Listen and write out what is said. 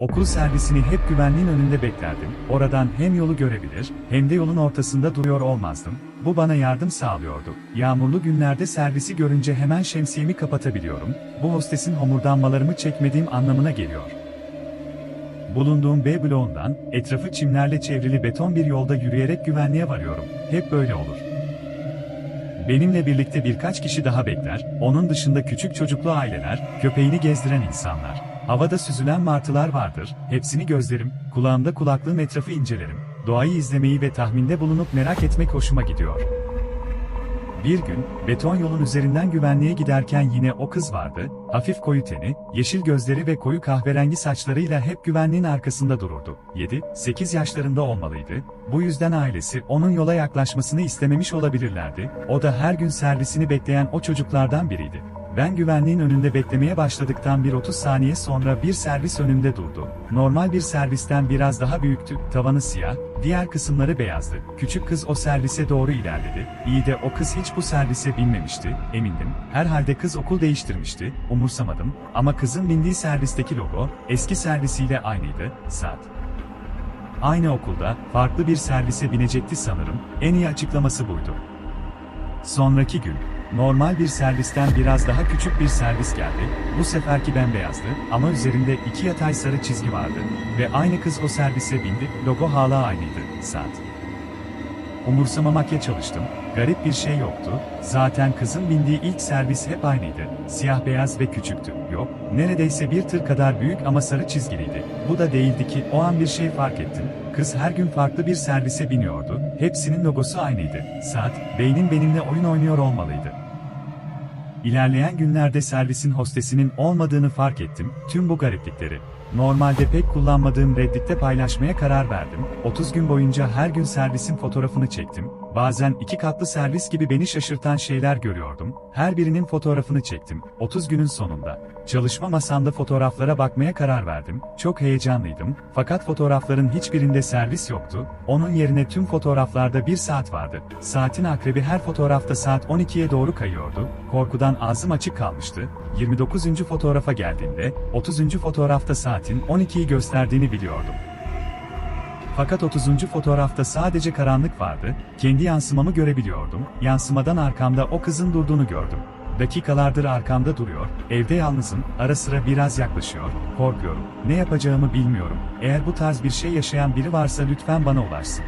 Okul servisini hep güvenliğin önünde beklerdim. Oradan hem yolu görebilir, hem de yolun ortasında duruyor olmazdım. Bu bana yardım sağlıyordu. Yağmurlu günlerde servisi görünce hemen şemsiyemi kapatabiliyorum. Bu hostesin homurdanmalarımı çekmediğim anlamına geliyor. Bulunduğum B bloğundan, etrafı çimlerle çevrili beton bir yolda yürüyerek güvenliğe varıyorum. Hep böyle olur. Benimle birlikte birkaç kişi daha bekler, onun dışında küçük çocuklu aileler, köpeğini gezdiren insanlar. Havada süzülen martılar vardır, hepsini gözlerim, kulağımda kulaklığım etrafı incelerim. Doğayı izlemeyi ve tahminde bulunup merak etmek hoşuma gidiyor. Bir gün, beton yolun üzerinden güvenliğe giderken yine o kız vardı, hafif koyu teni, yeşil gözleri ve koyu kahverengi saçlarıyla hep güvenliğin arkasında dururdu. 7-8 yaşlarında olmalıydı, bu yüzden ailesi onun yola yaklaşmasını istememiş olabilirlerdi, o da her gün servisini bekleyen o çocuklardan biriydi. Ben güvenliğin önünde beklemeye başladıktan bir 30 saniye sonra bir servis önümde durdu. Normal bir servisten biraz daha büyüktü, tavanı siyah, diğer kısımları beyazdı. Küçük kız o servise doğru ilerledi. İyi de o kız hiç bu servise binmemişti, emindim. Herhalde kız okul değiştirmişti, umursamadım. Ama kızın bindiği servisteki logo, eski servisiyle aynıydı, saat. Aynı okulda, farklı bir servise binecekti sanırım, en iyi açıklaması buydu. Sonraki gün, normal bir servisten biraz daha küçük bir servis geldi. Bu seferki bembeyazdı ama üzerinde iki yatay sarı çizgi vardı. Ve aynı kız o servise bindi, logo hala aynıydı, saat. Umursamamakya çalıştım, garip bir şey yoktu, zaten kızın bindiği ilk servis hep aynıydı, siyah beyaz ve küçüktü, yok, neredeyse bir tır kadar büyük ama sarı çizgiliydi. Bu da değildi ki o an bir şey fark ettim, kız her gün farklı bir servise biniyordu, hepsinin logosu aynıydı, saat, beynin benimle oyun oynuyor olmalıydı. İlerleyen günlerde servisin hostesinin olmadığını fark ettim, tüm bu gariplikleri. Normalde pek kullanmadığım Reddit'te paylaşmaya karar verdim. 30 gün boyunca her gün servisin fotoğrafını çektim. Bazen iki katlı servis gibi beni şaşırtan şeyler görüyordum. Her birinin fotoğrafını çektim. 30 günün sonunda. Çalışma masamda fotoğraflara bakmaya karar verdim. Çok heyecanlıydım. Fakat fotoğrafların hiçbirinde servis yoktu. Onun yerine tüm fotoğraflarda bir saat vardı. Saatin akrebi her fotoğrafta saat 12'ye doğru kayıyordu. Korkudan ağzım açık kalmıştı. 29. fotoğrafa geldiğimde 30. fotoğrafta saatin 12'yi gösterdiğini biliyordum. Fakat 30. fotoğrafta sadece karanlık vardı, kendi yansımamı görebiliyordum, yansımadan arkamda o kızın durduğunu gördüm. Dakikalardır arkamda duruyor, evde yalnızım, ara sıra biraz yaklaşıyor, korkuyorum, ne yapacağımı bilmiyorum, eğer bu tarz bir şey yaşayan biri varsa lütfen bana ulaşsın.